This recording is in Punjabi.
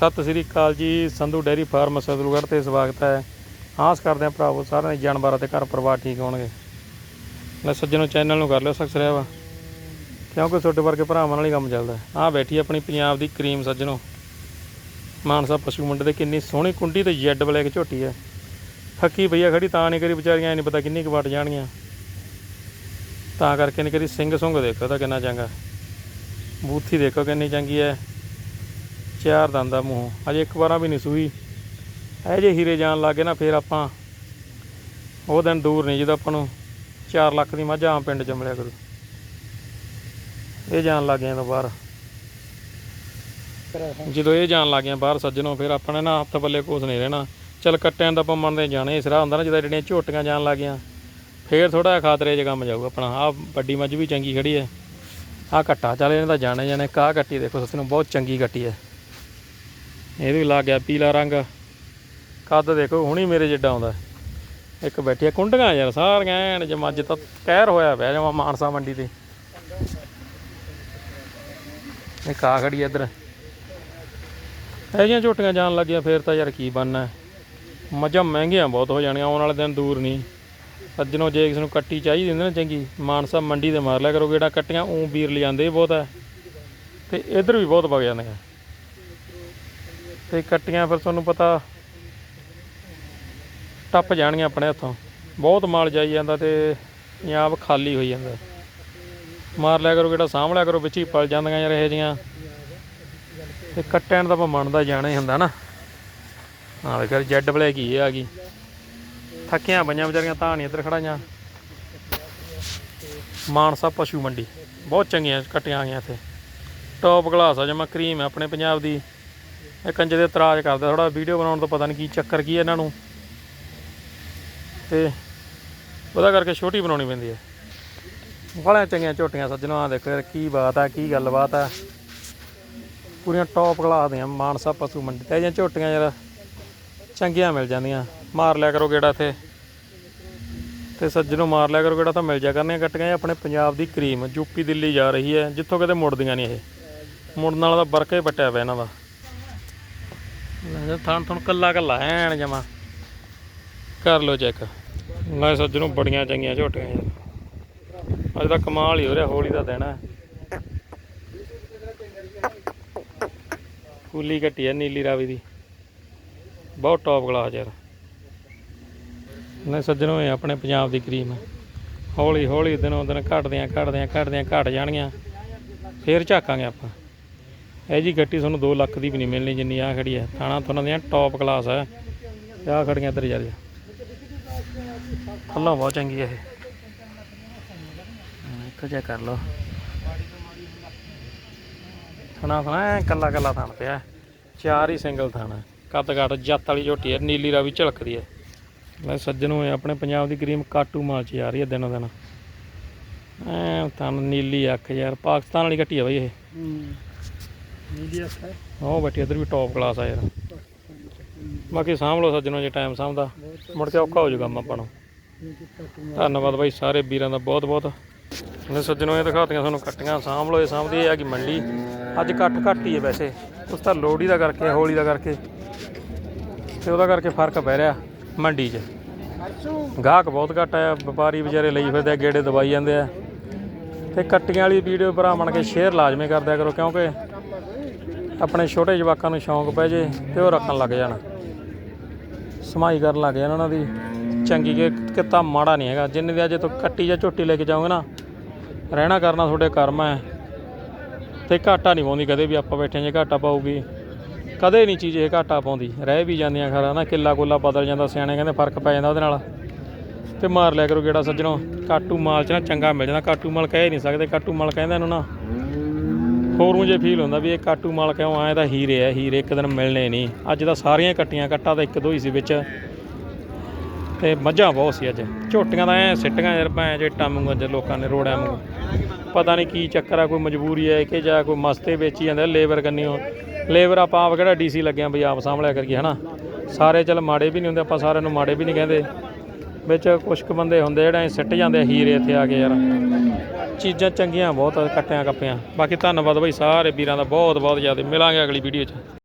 ਸਤਿ ਸ੍ਰੀ ਅਕਾਲ ਜੀ, ਸੰਧੂ ਡੈਰੀ ਫਾਰਮ ਸਦਲਗੜ੍ਹ ਤੇ ਸਵਾਗਤ ਹੈ। ਆਸ ਕਰਦੇ ਹਾਂ ਭਰਾਵੋ ਸਾਰਿਆਂ ਦੇ ਜਾਨਵਰਾਂ ਤੇ ਘਰ ਪਰਿਵਾਰ ਠੀਕ ਹੋਣਗੇ। ਲੈ ਸੱਜਣੋ ਚੈਨਲ ਨੂੰ ਕਰ ਲਿਓ ਸਬਸਕ੍ਰਾਈਬ ਕਿਉਂਕਿ ਤੁਹਾਡੇ ਵਰਗੇ ਭਰਾਵਾਂ ਨਾਲ ਹੀ ਕੰਮ ਚੱਲਦਾ ਆਹ ਬੈਠੀ ਆਪਣੀ ਪੰਜਾਬ ਦੀ ਕਰੀਮ ਸੱਜਣੋ। ਮਾਨਸਾ ਪਸ਼ੂ ਮੰਡੀ ਤੇ ਕਿੰਨੀ ਸੋਹਣੀ ਕੁੰਡੀ ਤੇ ਜੈਡ ਬਲੈਕ ਝੋਟੀ ਹੈ। ਥੱਕੀ ਪਈਆ ਖੜੀ, ਤਾਂ ਨਹੀਂ ਕਰੀ ਵਿਚਾਰੀਆਂ ਨਹੀਂ ਪਤਾ ਕਿੰਨੀ ਕੁ ਵਾਟ ਜਾਣਗੀਆਂ। ਤਾਂ ਕਰਕੇ ਨਹੀਂ ਕਰੀ, ਸਿੰਘ ਸੁੰਗ ਦੇਖੋ ਤਾਂ ਕਿੰਨਾ ਚੰਗਾ। ਬੂਥੀ ਦੇਖੋ ਕਿੰਨੀ ਚੰਗੀ ਹੈ। ਚਾਰ ਦੰਦ ਆ ਮੂੰਹ। ਅਜੇ ਇੱਕ ਵਾਰਾਂ ਵੀ ਨਹੀਂ ਸੂਈ। ਇਹ ਜੇ ਹੀਰੇ ਜਾਣ ਲੱਗੇ ਨਾ, ਫਿਰ ਆਪਾਂ ਉਹ ਦਿਨ ਦੂਰ ਨਹੀਂ ਜਦੋਂ ਆਪਾਂ ਨੂੰ 4 ਲੱਖ ਦੀ ਮੱਝ ਆਮ ਪਿੰਡ ਚ ਮਿਲਿਆ ਕਰੂ। ਇਹ ਜਾਣ ਲੱਗ ਗਏ ਤਾਂ ਬਾਹਰ। ਜਦੋਂ ਇਹ ਜਾਣ ਲੱਗ ਗਏ ਬਾਹਰ ਸੱਜਣੋਂ, ਫਿਰ ਆਪਣੇ ਨਾ ਹੱਥ ਪੱਲੇ ਕੁਛ ਨਹੀਂ ਰਹਿਣਾ। ਚੱਲ ਕੱਟਿਆਂ ਦਾ ਆਪਾਂ ਮੰਨਦੇ ਜਾਣੇ, ਇਸ ਰਾਹ ਹੁੰਦਾ ਨਾ ਜਦੋਂ ਜਿਹੜੀਆਂ ਝੋਟੀਆਂ ਜਾਣ ਲੱਗ ਗਈਆਂ, ਫੇਰ ਥੋੜਾ ਜਿਹਾ ਖਾਤਰੇ 'ਚ ਕੰਮ ਜਾਊਗਾ ਆਪਣਾ। ਆਹ ਵੱਡੀ ਮੱਝ ਵੀ ਚੰਗੀ ਖੜੀ ਹੈ। ਆਹ ਕੱਟਾ ਚੱਲ ਇਹਨਾਂ ਦਾ ਜਾਣੇ ਜਾਣੇ, ਕਾਹ ਕੱਟੀ ਦੇਖੋ, ਸੱਸ ਨੂੰ ਬਹੁਤ ਚੰਗੀ ਕੱਟੀ ਹੈ। ਇਹ ਵੀ ਲੱਗ ਗਿਆ ਪੀਲਾ ਰੰਗ। ਕੱਦ ਦੇਖੋ, ਹੁਣੀ ਮੇਰੇ ਜਿੱਡਾ ਆਉਂਦਾ। ਇੱਕ ਬੈਠੀ ਆ, ਕੁੰਡੀਆਂ ਯਾਰ, ਸਾਰੀਆਂ ਐਨ ਜਮਾ ਅੱਜ ਤਾਂ ਕਹਿਰ ਹੋਇਆ ਪਿਆ ਜਮਾ ਮਾਨਸਾ ਮੰਡੀ ਤੇ। ਇਹ ਕਾ ਖੜੀ ਆ ਇੱਧਰ। ਇਹ ਜਿਹੀਆਂ ਝੋਟੀਆਂ ਜਾਣ ਲੱਗੀਆਂ, ਫੇਰ ਤਾਂ ਯਾਰ ਕੀ ਬਣਨਾ। ਹੈ। ਮੱਝਾਂ ਮਹਿੰਗੀਆਂ ਬਹੁਤ ਹੋ ਜਾਣੀਆਂ, ਆਉਣ ਵਾਲੇ ਦਿਨ ਦੂਰ ਨਹੀਂ। ਸੱਜਣੋ ਜੇ ਕਿਸ ਨੂੰ ਕੱਟੀ ਚਾਹੀਦੀ ਹੁੰਦੀ ਨਾ ਚੰਗੀ, ਮਾਨਸਾ ਮੰਡੀ ਤੇ ਮਾਰ ਲਿਆ ਕਰੋ ਜਿਹੜਾ ਕੱਟੀਆਂ, ਉਂ ਵੀਰ ਲਿਆਂਦੇ ਬਹੁਤ ਹੈ ਤੇ ਇੱਧਰ ਵੀ ਬਹੁਤ ਵਗ ਜਾਂਦੀਆਂ। ਤੇ ਕੱਟੀਆਂ ਫਿਰ ਤੁਹਾਨੂੰ ਪਤਾ ਟੱਪ ਜਾਣਗੀਆਂ ਆਪਣੇ ਹੱਥੋਂ। ਬਹੁਤ ਮਾਲ ਜਾਈ ਜਾਂਦਾ ਤੇ ਪੰਜਾਬ ਖਾਲੀ ਹੋਈ ਜਾਂਦਾ। ਮਾਰ ਲਿਆ ਕਰੋ, ਕਿਹੜਾ ਸਾਂਭ ਲਿਆ ਕਰੋ, ਵਿੱਚ ਹੀ ਪਲ ਜਾਂਦੀਆਂ ਯਾਰ ਇਹ ਜੀਆਂ ਤੇ ਕੱਟਣ ਦਾ ਆਪਾਂ ਮੰਨਦਾ ਜਾਣਾ ਹੀ ਹੁੰਦਾ ਨਾ। ਨਾਲੇ ਫਿਰ ਜੈਡ ਬਲੈਕ ਹੀ ਇਹ ਆ ਗਈ। ਥੱਕੀਆਂ ਪਈਆਂ ਵਿਚਾਰੀਆਂ, ਤਾਂ ਨਹੀਂ ਇੱਧਰ ਖੜਾਈਆਂ ਮਾਨਸਾ ਪਸ਼ੂ ਮੰਡੀ। ਬਹੁਤ ਚੰਗੀਆਂ ਕੱਟੀਆਂ ਆ ਗਈਆਂ ਇੱਥੇ। ਟੌਪ ਕਲਾਸ ਆ, ਜਮਾ ਕਰੀਮ ਆਪਣੇ ਪੰਜਾਬ ਦੀ। ਇਹ ਕੰਜੇ ਦੇ ਇਤਰਾਜ਼ ਕਰਦਾ ਥੋੜਾ ਵੀਡੀਓ ਬਣਾਉਣ ਤੋਂ ਪਤਾ ਨਹੀਂ ਕੀ ਚੱਕਰ ਕੀ ਹੈ ਇਹਨਾਂ ਨੂੰ। ਤੇ ਉਹਦਾ ਕਰਕੇ ਛੋਟੀ ਬਣਾਉਣੀ ਪੈਂਦੀ ਹੈ ਬੜੀਆਂ ਚੰਗੀਆਂ ਝੋਟੀਆਂ ਸੱਜਣੋ ਆ ਦੇਖੋ ਯਾਰ ਕੀ ਬਾਤ ਆ, ਕੀ ਗੱਲਬਾਤ ਆ। ਪੂਰੀਆਂ ਟੌਪ ਕਲਾਸ ਦੀਆਂ ਮਾਨਸਾ ਪਸ਼ੂ ਮੰਡੀ ਤੇ ਇਹ ਜਿਹੀਆਂ ਝੋਟੀਆਂ ਯਾਰ, ਚੰਗੀਆਂ ਮਿਲ ਜਾਂਦੀਆਂ। ਮਾਰ ਲਿਆ ਕਰੋ ਗੇੜਾ ਤੇ ਤੇ ਸੱਜਣੋ, ਮਾਰ ਲਿਆ ਕਰੋ ਗੇੜਾ ਤਾਂ ਮਿਲ ਜਾ ਕਰਨੀਆਂ ਕੱਟੀਆਂ। ਇਹ ਆਪਣੇ ਪੰਜਾਬ ਦੀ ਕਰੀਮ ਯੂਪੀ ਦਿੱਲੀ ਜਾ ਰਹੀ ਹੈ, ਜਿੱਥੋਂ ਕਿਤੇ ਮੁੜਦੀਆਂ ਨਹੀਂ ਇਹ। ਮੁੜਨ ਵਾਲਾ ਤਾਂ ਵਰਕੇ ਪੱਟਿਆ ਪਿਆ ਇਹਨਾਂ ਦਾ। ਲੈ ਥਣ ਥਣ ਕੱਲਾ ਕੱਲਾ, ਐਨ ਜਮਾ। ਕਰ ਲਓ ਚੈੱਕ ਲੈ ਸੱਜਣੋ ਬੜੀਆਂ ਚੰਗੀਆਂ ਝੋਟੀਆਂ ਯਾਰ ਅੱਜ ਤਾਂ ਕਮਾਲ ਹੀ ਹੋ ਰਿਹਾ, ਹੋਲੀ ਦਾ ਦਿਨ ਹੈ। ਕੁੱਲੀ ਕੱਟੀ ਹੈ ਨੀਲੀ ਰਾਵੀ ਦੀ। ਬਹੁਤ ਟੌਪ ਕਲਾਸ ਯਾਰ। ਲੈ ਸੱਜਣੋ, ਇਹ ਆਪਣੇ ਪੰਜਾਬ ਦੀ ਕਰੀਮ ਹੈ। ਹੌਲੀ ਹੌਲੀ ਦਿਨੋਂ ਦਿਨ ਘਟਦਿਆਂ ਘਟਦਿਆਂ ਘਟਦਿਆਂ ਘਟ ਜਾਣਗੀਆਂ। ਫੇਰ ਝਾਕਾਂਗੇ ਆਪਾਂ। ਇਹ ਜੀ ਗੱਟੀ ਤੁਹਾਨੂੰ 2 ਲੱਖ ਦੀ ਵੀ ਨਹੀਂ ਮਿਲਣੀ ਜਿੰਨੀ ਆ ਖੜੀ ਹੈ। ਥਾਣਾ ਤੁਹਾਨੂੰ ਦੀਆਂ ਟੌਪ ਕਲਾਸ ਹੈ। ਆ ਖੜੀਆਂ ਇੱਧਰ ਜਾ ਰਹੀ ਖੱਲਾ ਬਹੁਤ ਚੰਗੀ ਹੈ ਇਹ। ਹਾਂ, ਇੱਕ ਕਰ ਲਓ। ਥਾਣਾ ਥਣਾ ਐਂ ਕੱਲਾ ਕੱਲਾ ਥਣ ਪਿਆ। ਚਾਰ ਹੀ ਸਿੰਗਲ ਥਾਣਾ ਕੱਦ ਘੱਟ ਜੱਤ ਵਾਲੀ ਝੋਟੀ ਹੈ। ਨੀਲੀ ਰਾਵੀ ਝਲਕਦੀ ਹੈ। ਲੈ ਸੱਜਣ ਆਪਣੇ ਪੰਜਾਬ ਦੀ ਕਰੀਮ ਕਾਟੂ ਮਾਲ ਚ ਜਾ ਰਹੀ ਹੈ ਦਿਨੋ ਦਿਨ। ਐ ਥਣ ਨੀਲੀ ਅੱਖ ਯਾਰ। ਪਾਕਿਸਤਾਨ ਵਾਲੀ ਘਟੀ ਹੈ ਬਈ ਇਹ। ਨੀਲੀ ਹੈ ਉਹ ਬੈਠੀ ਇੱਧਰ ਵੀ ਟੌਪ ਕਲਾਸ ਆ ਯਾਰ। ਬਾਕੀ ਸਾਂਭ ਲਓ ਸੱਜਣੋ, ਜੇ ਟਾਈਮ ਸਾਂਭਦਾ। ਮੁੜ ਕੇ ਔਖਾ ਹੋ ਜਾਊਗਾ ਕੰਮ ਆਪਾਂ ਨੂੰ। ਧੰਨਵਾਦ ਬਾਈ ਸਾਰੇ ਵੀਰਾਂ ਦਾ ਬਹੁਤ ਬਹੁਤ ਨੇ ਸੱਜਣੋ, ਇਹ ਦਿਖਾਤੀਆਂ ਤੁਹਾਨੂੰ ਕੱਟੀਆਂ। ਸਾਂਭ ਲਓ, ਇਹ ਸਾਂਭਦੀ ਇਹ ਆ ਕਿ ਮੰਡੀ। ਅੱਜ ਘੱਟ ਘੱਟ ਹੀ ਹੈ ਵੈਸੇ। ਉਸ ਤਾਂ ਲੋਹੜੀ ਦਾ ਕਰਕੇ, ਹੋਲੀ ਦਾ ਕਰਕੇ। ਤੇ ਉਹਦਾ ਕਰਕੇ ਫ਼ਰਕ ਪੈ ਰਿਹਾ ਮੰਡੀ 'ਚ। ਗਾਹਕ ਬਹੁਤ ਘੱਟ ਆ ਵਪਾਰੀ ਵਿਚਾਰੇ ਲਈ ਫਿਰਦੇ ਆ, ਗੇੜੇ ਦਵਾਈ ਜਾਂਦੇ ਆ। ਤੇ ਕੱਟੀਆਂ ਵਾਲੀ ਵੀਡੀਓ ਭਰਾ ਬਣ ਕੇ ਸ਼ੇਅਰ ਲਾਜ਼ਮੀ ਕਰ ਕਰੋ, ਕਿਉਂਕਿ ਆਪਣੇ ਛੋਟੇ ਜਵਾਕਾਂ ਨੂੰ ਸ਼ੌਂਕ ਪੈ ਜੇ ਤੇ ਉਹ ਰੱਖਣ ਲੱਗ ਜਾਣ। ਸਮਾਈ ਕਰਨ ਲੱਗ ਜਾਣ ਉਹਨਾਂ ਦੀ। ਚੰਗੀ ਕਿ ਕਿਤਾ ਮਾੜਾ ਨਹੀਂ ਹੈਗਾ। ਜਿੰਨੇ ਦੀ ਅਜੇ ਤੋਂ ਕੱਟੀ ਜਾਂ ਝੋਟੀ ਲੈ ਕੇ ਜਾਓਗੇ ਨਾ, ਰਹਿਣਾ ਕਰਨਾ ਤੁਹਾਡੇ ਕਰਮ ਹੈ। ਤੇ ਘਾਟਾ ਨਹੀਂ ਪਾਉਂਦੀ ਕਦੇ ਵੀ ਆਪਾਂ ਬੈਠੇ ਜੇ ਘਾਟਾ ਪਾਊਗੀ। ਕਦੇ ਨਹੀਂ ਚੀਜ਼ ਇਹ ਘਾਟਾ ਪਾਉਂਦੀ। ਰਹਿ ਵੀ ਜਾਂਦੀਆਂ ਖਰਾ ਨਾ, ਕਿੱਲਾ ਕੋਲਾ ਬਦਲ ਜਾਂਦਾ, ਸਿਆਣੇ ਕਹਿੰਦੇ ਫ਼ਰਕ ਪੈ ਜਾਂਦਾ ਉਹਦੇ ਨਾਲ। ਤੇ ਮਾਰ ਲਿਆ ਕਰੋ ਗੇੜਾ ਸੱਜਣੋ। ਕਾਟੂ ਮਾਲ ਚ ਨਾ ਚੰਗਾ ਮਿਲ ਜਾਂਦਾ। ਕਾਟੂ ਮਾਲ ਕਹਿ ਨਹੀਂ ਸਕਦੇ। ਕਾਟੂ ਮਾਲ ਕਹਿੰਦੇ ਇਹਨੂੰ ਨਾ। ਹੋਰ ਨੂੰ ਜੇ ਫੀਲ ਹੁੰਦਾ ਵੀ ਇਹ ਕਾਟੂ ਮਾਲ ਕਿਉਂ ਆਏ ਤਾਂ ਹੀਰੇ ਆ, ਹੀਰੇ ਇੱਕ ਦਿਨ ਮਿਲਣੇ ਨਹੀਂ। ਅੱਜ ਤਾਂ ਸਾਰੀਆਂ ਕੱਟੀਆਂ, ਕੱਟਾ ਤਾਂ ਇੱਕ ਦੋ ਹੀ ਸੀ ਵਿੱਚ। ਤੇ ਮੱਝਾਂ ਬਹੁਤ ਸੀ ਅੱਜ। ਝੋਟੀਆਂ ਤਾਂ ਐ ਸਿੱਟੀਆਂ ਯਾਰ ਭੈਂ ਜੇ ਟਾਮੂ ਅੱਜ ਲੋਕਾਂ ਨੇ, ਰੋੜਿਆਂ ਨੂੰ ਪਤਾ ਨਹੀਂ ਕੀ ਚੱਕਰ ਆ, ਕੋਈ ਮਜਬੂਰੀ ਹੈ ਕਿ ਜਾਂ ਕੋਈ ਮਸਤੇ ਵੇਚੀ ਜਾਂਦੇ ਲੇਬਰ ਕਰਨੀ ਕੰਨੀਓ। ਲੇਬਰ ਆਪਾਂ ਆਪ ਕਿਹੜਾ ਡੀਸੀ ਲੱਗਿਆ ਵੀ ਆਪ ਸਾਂਭਲਿਆ ਕਰੀਏ, ਹਨਾ? ਸਾਰੇ ਚੱਲ ਮਾੜੇ ਵੀ ਨਹੀਂ ਹੁੰਦੇ, ਆਪਾਂ ਸਾਰਿਆਂ ਨੂੰ ਮਾੜੇ ਵੀ ਨਹੀਂ ਕਹਿੰਦੇ। ਵਿੱਚ ਕੁਝ ਕੁ ਬੰਦੇ ਹੁੰਦੇ ਜਿਹੜੇ ਐਂ ਸਿੱਟ ਜਾਂਦੇ ਆ ਹੀਰੇ ਇੱਥੇ ਆ ਕੇ ਯਾਰ। ਚੀਜ਼ਾਂ ਚੰਗੀਆਂ ਬਹੁਤ ਕੱਟਿਆਂ ਕੱਪਿਆਂ। ਬਾਕੀ ਧੰਨਵਾਦ ਬਾਈ ਸਾਰੇ ਵੀਰਾਂ ਦਾ ਬਹੁਤ ਬਹੁਤ ਜ਼ਿਆਦਾ। ਮਿਲਾਂਗੇ ਅਗਲੀ ਵੀਡੀਓ 'ਚ।